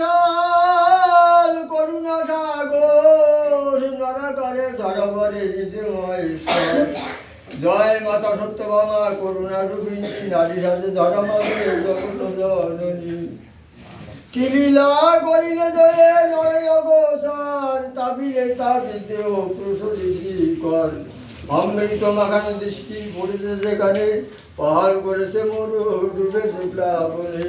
বিশাল করুণা সাগর, নরাকারে ধরাবরে নিজময় ঈশ্বর জয় মাতা সত্যভামা, করুণা রূপিণী, নারী সাথে ধরা মাগে জগত জননী। কিলীলা করিলে দয়ে নরে অগোচার, তাবিলে তাবিতে ও প্রসরিসি কর অমৃত মাখানো দৃষ্টি পড়েছে যেখানে, পাহাড় করেছে মরু, ডুবেছে প্লাবনে।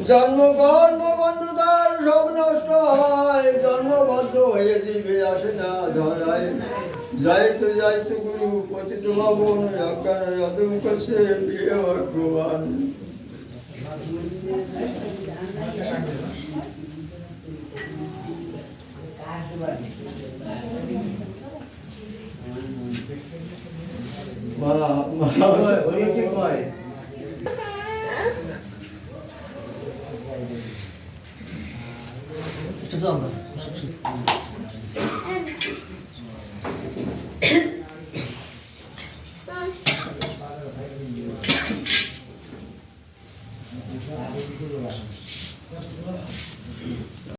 জন্ম কর্ম বন্ধ তার সব নষ্ট হয় জন্মবদ্ধ হয়ে জীবে আসে না ধরায় যাইতো যাইতো গুরু পতিত ভবন যদম করছে প্রিয় ভগবান মা মা ওই কি কয় 是这样的，是不是？